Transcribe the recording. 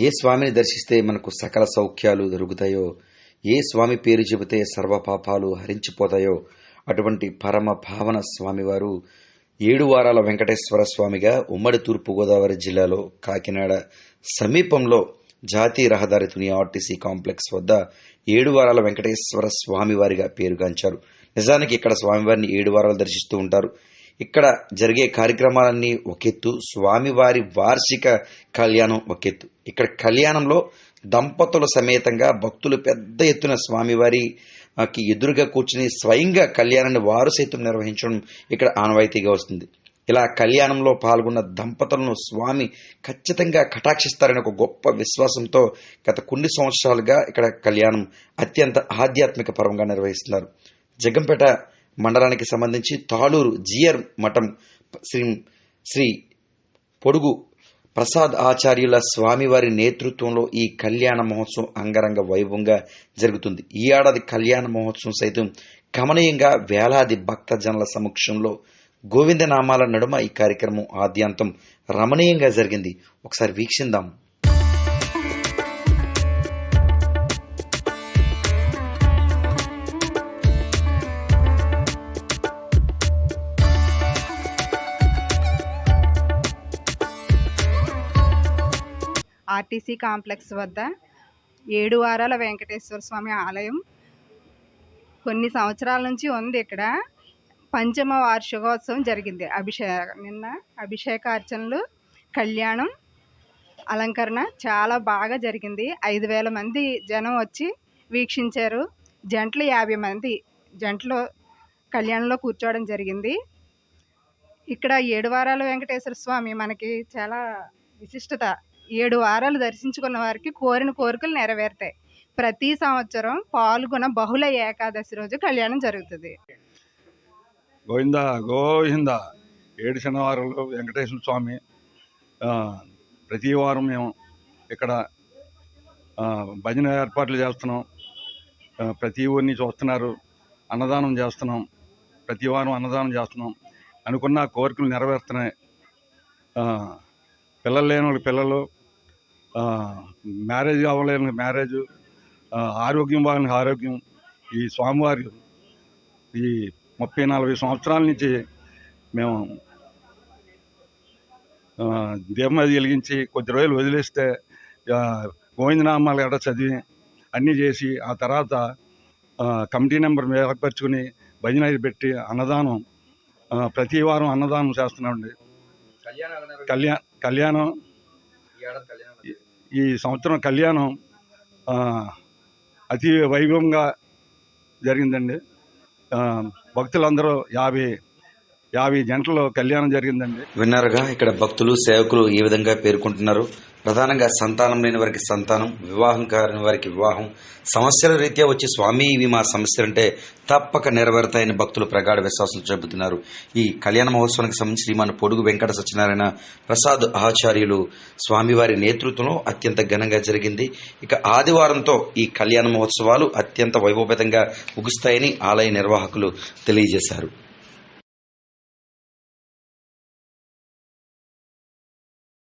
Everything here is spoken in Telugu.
ఏ స్వామిని దర్శిస్తే మనకు సకల సౌఖ్యాలు దొరుకుతాయో ఏ స్వామి పేరు చెబితే సర్వపాపాలు హరించిపోతాయో అటువంటి పరమ భావన స్వామివారు ఏడు వారాల వెంకటేశ్వర స్వామిగా ఉమ్మడి తూర్పుగోదావరి జిల్లాలో కాకినాడ సమీపంలో జాతీయ రహదారి తుని ఆర్టీసీ కాంప్లెక్స్ వద్ద ఏడు వారాల వెంకటేశ్వర స్వామివారిగా పేరుగాంచారు. నిజానికి ఇక్కడ స్వామివారిని ఏడు వారాలు దర్శిస్తూ ఉంటారు. ఇక్కడ జరిగే కార్యక్రమాలన్నీ ఒకెత్తు. స్వామివారి వార్షిక కళ్యాణం ఒకెత్తు. ఇక్కడ కళ్యాణంలో దంపతుల సమేతంగా భక్తులు పెద్ద ఎత్తున స్వామివారికి ఎదురుగా కూర్చుని స్వయంగా కళ్యాణాన్ని వారు సైతం నిర్వహించడం ఇక్కడ ఆనవాయితీగా వస్తుంది. ఇలా కళ్యాణంలో పాల్గొన్న దంపతులను స్వామి ఖచ్చితంగా కటాక్షిస్తారని ఒక గొప్ప విశ్వాసంతో గత కొన్ని సంవత్సరాలుగా ఇక్కడ కళ్యాణం అత్యంత ఆధ్యాత్మిక పరంగా నిర్వహిస్తున్నారు. జగంపేట మండలానికి సంబంధించి తాళూరు జియర్ మఠం శ్రీ శ్రీ పొడుగు ప్రసాద్ ఆచార్యుల స్వామివారి నేతృత్వంలో ఈ కళ్యాణ మహోత్సవం అంగరంగ వైభవంగా జరుగుతుంది. ఈ ఏడాది కళ్యాణ మహోత్సవం సైతం గమనీయంగా వేలాది భక్తజనుల సమక్షంలో గోవిందనామాల నడుమ ఈ కార్యక్రమం ఆద్యాంతం రమణీయంగా జరిగింది. ఒకసారి వీక్షిందాం. ఆర్టీసీ కాంప్లెక్స్ వద్ద ఏడు వారాల వెంకటేశ్వర స్వామి ఆలయం కొన్ని సంవత్సరాల నుంచి ఉంది ఇక్కడ. పంచమ వార్షికోత్సవం జరిగింది. అభిషేక నిన్న అభిషేకార్చనలు కళ్యాణం అలంకరణ చాలా బాగా జరిగింది. ఐదు వేల మంది జనం వచ్చి వీక్షించారు. జంటలు యాభై మంది జంటలు కళ్యాణంలో కూర్చోవడం జరిగింది. ఇక్కడ ఏడు వారాల వెంకటేశ్వర స్వామి మనకి చాలా విశిష్టత. ఏడు వారాలు దర్శించుకున్న వారికి కోరిన కోరికలు నెరవేరుతాయి. ప్రతి సంవత్సరం పాల్గొన బహుళ ఏకాదశి రోజు కళ్యాణం జరుగుతుంది. గోవింద గోవింద. ఏడు శనివారాలు వెంకటేశ్వర స్వామి ప్రతి వారం మేము ఇక్కడ భజన ఏర్పాట్లు చేస్తున్నాం. ప్రతి ఊరిని చూస్తున్నారు. అన్నదానం చేస్తున్నాం. ప్రతి వారం అన్నదానం చేస్తున్నాం. అనుకున్న కోరికలు నెరవేరుతున్నాయి. పిల్లలు లేని వాళ్ళకి పిల్లలు మ్యారేజ్ వాళ్ళకి మ్యారేజ్ ఆరోగ్యం బాగాలని ఆరోగ్యం. ఈ స్వామివారి ఈ ముప్పై నలభై సంవత్సరాల నుంచి మేము దీపం అది వెలిగించి కొద్ది రోజులు వదిలేస్తే గోవిందనామాలు ఎడ చదివి అన్నీ చేసి ఆ తర్వాత కమిటీ నెంబర్ ఏర్పరచుకుని భజన పెట్టి అన్నదానం ప్రతి వారం అన్నదానం చేస్తున్నామండి. కళ్యాణ కళ్యాణం ఈ సంవత్సరం కళ్యాణం అతి వైభవంగా జరిగిందండి. భక్తులందరూ యాభై యాభై జంటలు కళ్యాణం జరిగిందండి. విన్నారుగా? ఇక్కడ భక్తులు సేవకులు ఈ విధంగా పేర్కొంటున్నారు? ప్రధానంగా సంతానం లేని వారికి సంతానం వివాహం కాని వారికి వివాహం సమస్యల రీత్యా వచ్చి స్వామి ఇవి మా సమస్యలంటే తప్పక నెరవేరుతాయని భక్తులు ప్రగాఢ విశ్వాసం చెబుతున్నారు. ఈ కళ్యాణ మహోత్సవానికి సంబంధించి శ్రీమాన్ పొడుగు వెంకట సత్యనారాయణ ప్రసాద్ ఆచార్యులు స్వామివారి నేతృత్వంలో అత్యంత ఘనంగా జరిగింది. ఇక ఆదివారంతో ఈ కళ్యాణ మహోత్సవాలు అత్యంత వైభవపేతంగా ముగుస్తాయని ఆలయ నిర్వాహకులు తెలియజేశారు.